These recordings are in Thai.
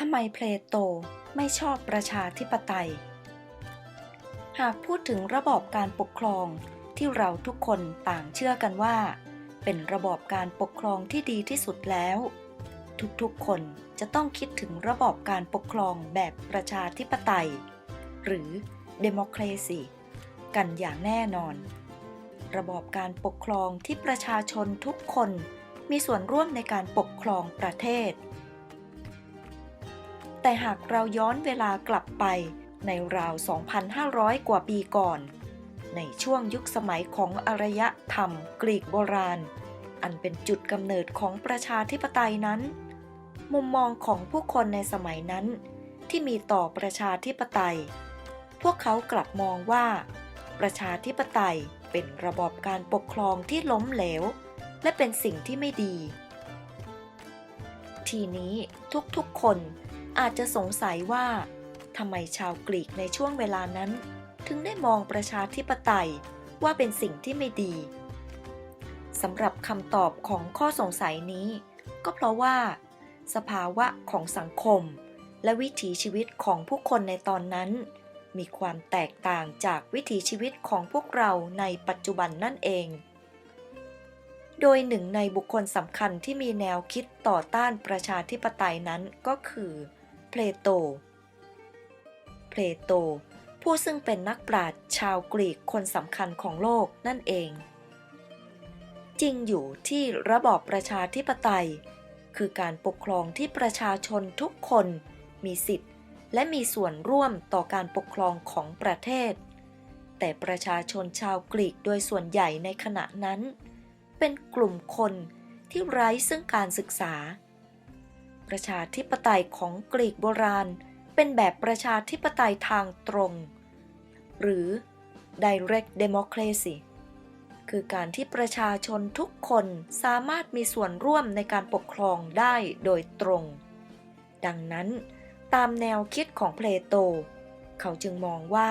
ทำไมเพลโตไม่ชอบประชาธิปไตย หากพูดถึงระบอบการปกครองที่เราทุกคนต่างเชื่อกันว่า เป็นระบอบการปกครองที่ดีที่สุดแล้ว ทุกๆคนจะต้องคิดถึงระบอบการปกครองแบบประชาธิปไตย หรือ democracy กันอย่างแน่นอน ระบอบการปกครองที่ประชาชนทุกคนมีส่วนร่วมในการปกครองประเทศ แต่หากเราย้อนเวลากลับไปในราว 2,500 กว่าปีก่อน ในช่วงยุคสมัยของอารยธรรมกรีกโบราณ อันเป็นจุดกำเนิดของประชาธิปไตยนั้น มุมมองของผู้คนในสมัยนั้น ที่มีต่อประชาธิปไตย พวกเขากลับมองว่า ประชาธิปไตยเป็นระบอบการปกครองที่ล้มเหลว และเป็นสิ่งที่ไม่ดี ทีนี้ทุกๆคน อาจจะสงสัยว่าทำไมชาวกรีกในช่วงเวลานั้น ถึงได้มองประชาธิปไตยว่าเป็นสิ่งที่ไม่ดีสำหรับคำตอบของข้อสงสัยนี้ ก็เพราะว่า สภาวะของสังคม และวิถีชีวิตของผู้คนในตอนนั้น มีความแตกต่างจากวิถีชีวิตของพวกเราในปัจจุบันนั่นเอง โดยหนึ่งในบุคคลสำคัญที่มีแนวคิดต่อต้านประชาธิปไตยนั้นก็คือ เพลโต เพลโต ผู้ซึ่งเป็นนักปราชญ์ชาวกรีกคนสำคัญของโลกนั่นเอง จริงอยู่ที่ระบอบประชาธิปไตย คือการปกครองที่ประชาชนทุกคนมีสิทธิ์และมีส่วนร่วมต่อการปกครองของประเทศ แต่ประชาชนชาวกรีกโดยส่วนใหญ่ในขณะนั้น เป็นกลุ่มคนที่ไร้ซึ่งการศึกษา ประชาธิปไตยของกรีกโบราณ เป็นแบบประชาธิปไตยทางตรง หรือ direct democracy คือการที่ประชาชนทุกคนสามารถมีส่วนร่วมในการปกครองได้โดยตรง ดังนั้น ตามแนวคิดของเพลโต เขาจึงมองว่า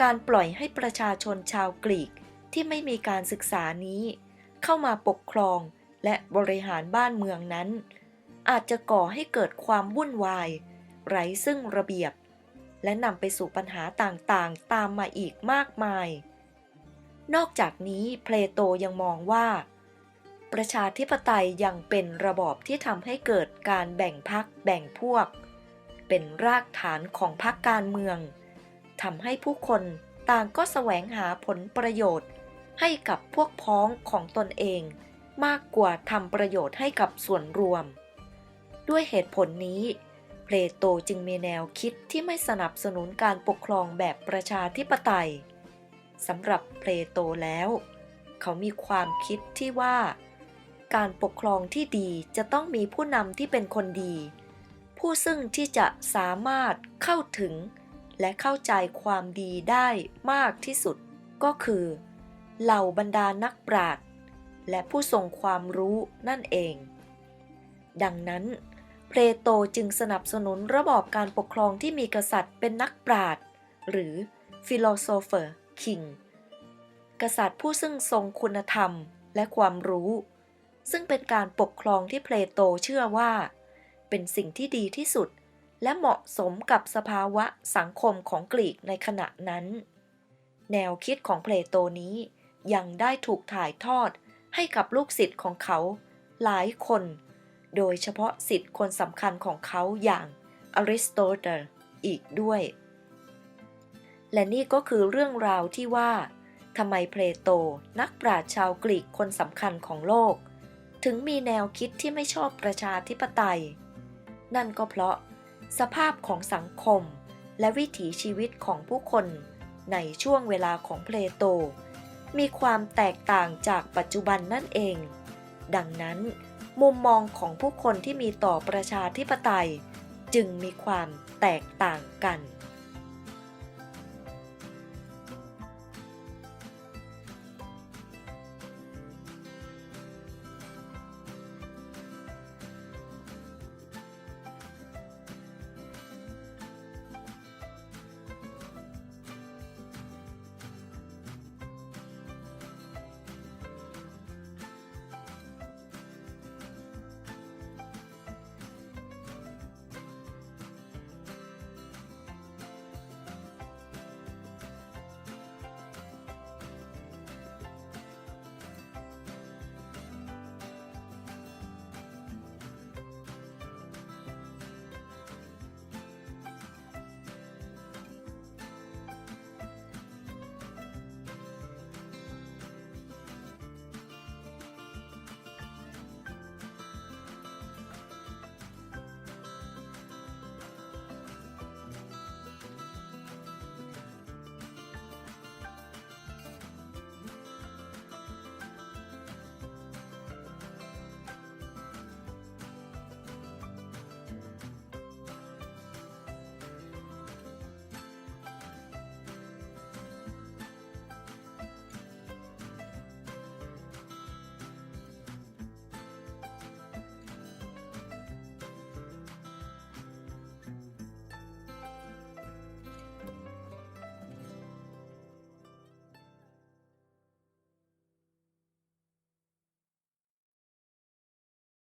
การปล่อยให้ประชาชนชาวกรีกที่ไม่มีการศึกษานี้ เข้ามาปกครองและบริหารบ้านเมืองนั้น อาจจะก่อให้เกิดความวุ่นวาย ไร้ซึ่งระเบียบ และนำไปสู่ปัญหาต่างๆ ตามมาอีกมากมาย นอกจากนี้เพลโตยังมองว่า ประชาธิปไตยยังเป็นระบอบที่ทำให้เกิดการแบ่งพักแบ่งพวก เป็นรากฐานของพรรคการเมืองทำให้ผู้คนต่างก็แสวงหาผลประโยชน์ ให้กับพวกพ้องของตนเอง มากกว่าทำประโยชน์ให้กับส่วนรวม ด้วยเหตุผลนี้ เพลโตจึงมีแนวคิดที่ไม่สนับสนุนการปกครองแบบประชาธิปไตยสำหรับเพลโตแล้ว เขามีความคิดที่ว่า การปกครองที่ดีจะต้องมีผู้นำที่เป็นคนดี ผู้ซึ่งที่จะสามารถเข้าถึง และเข้าใจความดีได้มากที่สุด ก็คือ เหล่าบรรดานักปราชญ์และผู้ทรงความรู้นั่นเอง ดังนั้น เพลโตจึงสนับสนุนระบอบการปกครองที่มีกษัตริย์เป็นนักปราชญ์หรือ philosopher king กษัตริย์ผู้ซึ่งทรงคุณธรรมและความรู้ ซึ่งเป็นการปกครองที่เพลโตเชื่อว่า เป็นสิ่งที่ดีที่สุด และเหมาะสมกับสภาวะสังคมของกรีกในขณะนั้น แนวคิดของเพลโตนี้ยังได้ถูกถ่ายทอดให้กับลูกศิษย์ของเขา หลายคน โดยเฉพาะศิษย์คนสำคัญของเขาอย่างอริสโตเติลอีกด้วย และนี่ก็คือเรื่องราวที่ว่าทำไมเพลโตนักปราชญ์ชาวกรีกคนสำคัญของโลก ถึงมีแนวคิดที่ไม่ชอบประชาธิปไตย นั่นก็เพราะสภาพของสังคมและวิถีชีวิตของผู้คนในช่วงเวลาของเพลโต มีความแตกต่างจากปัจจุบันนั่นเอง ดังนั้น มุมมองของผู้คนที่มีต่อประชาธิปไตย จึงมีความแตกต่างกัน